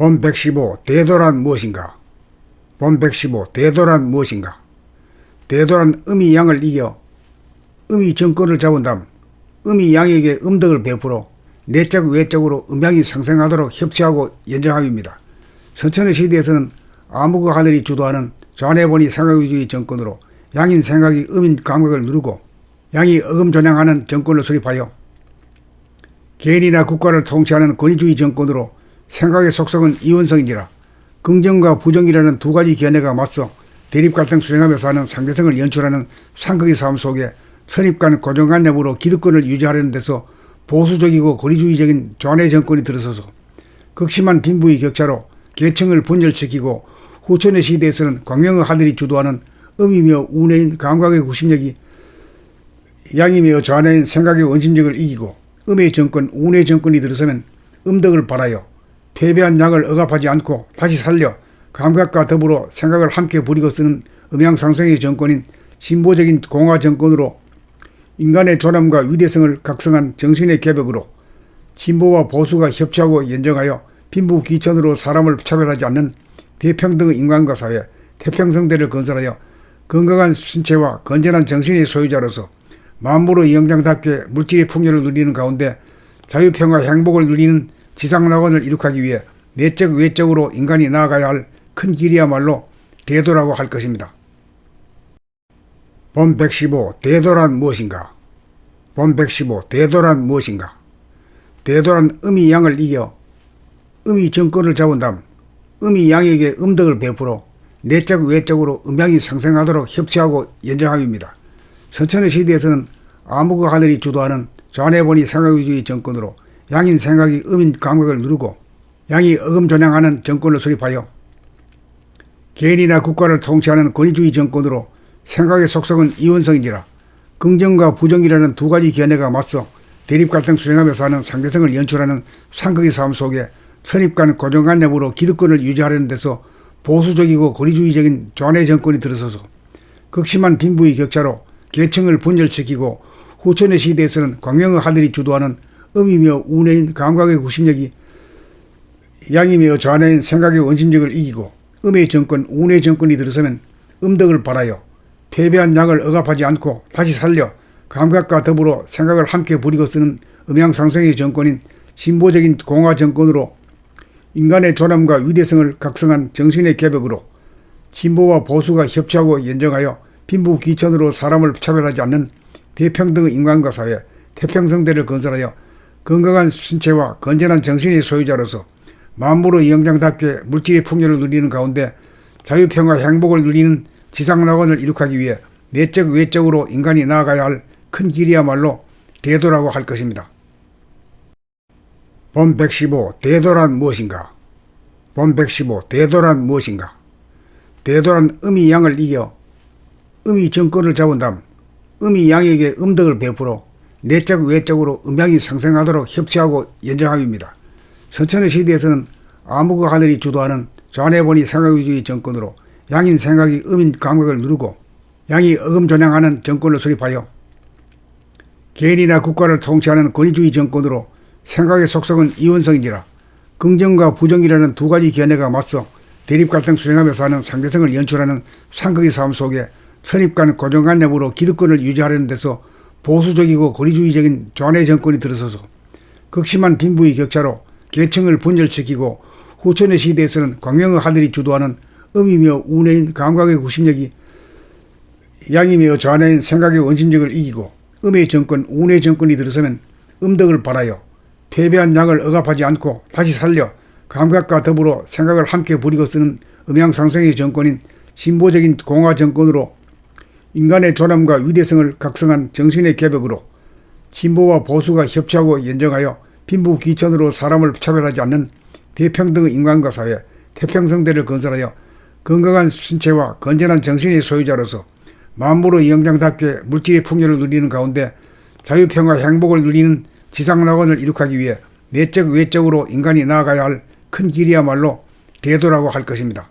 본 115 대도란 무엇인가? 본 115 대도란 무엇인가? 대도란 음이 양을 이겨 음이 정권을 잡은 다음 음이 양에게 음덕을 베풀어 내적 외적으로 음양이 상생하도록 협치하고 연정함입니다. 선천의 시대에서는 아무그 하늘이 주도하는 좌뇌본이 생각주의 정권으로 양인 생각이 음인 감각을 누르고 양이 어금존양하는 정권을 수립하여 개인이나 국가를 통치하는 권위주의 정권으로 생각의 속성은 이원성인지라. 긍정과 부정이라는 두 가지 견해가 맞서 대립 갈등 수행하면서 하는 상대성을 연출하는 상극의 삶 속에 선입관 고정관념으로 기득권을 유지하려는 데서 보수적이고 권위주의적인 좌뇌 정권이 들어서서 극심한 빈부의 격차로 계층을 분열시키고 후천의 시대에서는 광명의 하늘이 주도하는 음이며 운해인 감각의 구심력이 양이며 좌뇌인 생각의 원심력을 이기고 음의 정권, 운의 정권이 들어서면 음덕을 발하여 패배한 양을 억압하지 않고 다시 살려 감각과 더불어 생각을 함께 부리고 쓰는 음양상생의 정권인 신보적인 공화 정권으로 인간의 존엄과 위대성을 각성한 정신의 개벽으로 진보와 보수가 협치하고 연정하여 빈부 귀천으로 사람을 차별하지 않는 대평등의 인간과 사회, 태평성대를 건설하여 건강한 신체와 건전한 정신의 소유자로서 만물의 영장답게 물질의 풍요를 누리는 가운데 자유평화 행복을 누리는 지상낙원을 이룩하기 위해 내적 외적으로 인간이 나아가야 할 큰 길이야말로 대도라고 할 것입니다. 본 115 대도란 무엇인가? 본 115 대도란 무엇인가? 대도란 음이 양을 이겨 음이 정권을 잡은 다음 음이 양에게 음덕을 베풀어 내적 외적으로 음양이 상생하도록 협치하고 연정함입니다. 선천의 시대에서는 아무그 하늘이 주도하는 좌뇌본이 생각주의 정권으로 양인 생각이 음인 감각을 누르고 양이 어금존양하는 정권을 수립하여 개인이나 국가를 통치하는 권위주의 정권으로 생각의 속성은 이원성인지라. 긍정과 부정이라는 두 가지 견해가 맞서 대립 갈등 수행하면서 하는 상대성을 연출하는 상극의 삶 속에 선입관 고정관념으로 기득권을 유지하려는 데서 보수적이고 권위주의적인 좌뇌 정권이 들어서서 극심한 빈부의 격차로 계층을 분열시키고 후천의 시대에서는 광명의 하늘이 주도하는 음이며 운해인 감각의 구심력이 양이며 좌뇌인 생각의 원심력을 이기고 음의 정권, 운의 정권이 들어서면 음덕을 발하여 패배한 양을 억압하지 않고 다시 살려 감각과 더불어 생각을 함께 부리고 쓰는 음양상생의 정권인 신보적인 공화 정권으로 인간의 존엄과 위대성을 각성한 정신의 개벽으로 진보와 보수가 협치하고 연정하여 빈부 귀천으로 사람을 차별하지 않는 대평등의 인간과 사회, 태평성대를 건설하여 건강한 신체와 건전한 정신의 소유자로서 만물의 영장답게 물질의 풍요를 누리는 가운데 자유평화 행복을 누리는 지상낙원을 이룩하기 위해 내적 외적으로 인간이 나아가야 할 큰 길이야말로 대도라고 할 것입니다. 본 115 대도란 무엇인가? 본 115 대도란 무엇인가? 대도란 음이 양을 이겨 음이 정권을 잡은 다음 음이 양에게 음덕을 베풀어 내적 외적으로 음양이 상생하도록 협치하고 연정함입니다. 선천의 시대에서는 아무그 하늘이 주도하는 좌뇌본이 생각주의 정권으로 양인 생각이 음인 감각을 누르고 양이 어금존양하는 정권을 수립하여 개인이나 국가를 통치하는 권위주의 정권으로 생각의 속성은 이원성인지라 긍정과 부정이라는 두 가지 견해가 맞서 대립 갈등 수행하면서 하는 상대성을 연출하는 상극의 삶 속에 선입관 고정관념으로 기득권을 유지하려는 데서 보수적이고 권위주의적인 좌뇌 정권이 들어서서 극심한 빈부의 격차로 계층을 분열시키고 후천의 시대에서는 광명의 하늘이 주도하는 음이며 운해인 감각의 구심력이 양이며 좌뇌인 생각의 원심력을 이기고 음의 정권, 운의 정권이 들어서면 음덕을 발하여 패배한 양을 억압하지 않고 다시 살려 감각과 더불어 생각을 함께 부리고 쓰는 음양상생의 정권인 신보적인 공화 정권으로 인간의 존엄과 위대성을 각성한 정신의 개벽으로 진보와 보수가 협치하고 연정하여 빈부 귀천으로 사람을 차별하지 않는 대평등의 인간과 사회, 태평성대를 건설하여 건강한 신체와 건전한 정신의 소유자로서 만물의 영장답게 물질의 풍요를 누리는 가운데 자유평화 행복을 누리는 지상낙원을 이룩하기 위해 내적 외적으로 인간이 나아가야 할 큰 길이야말로 대도라고 할 것입니다.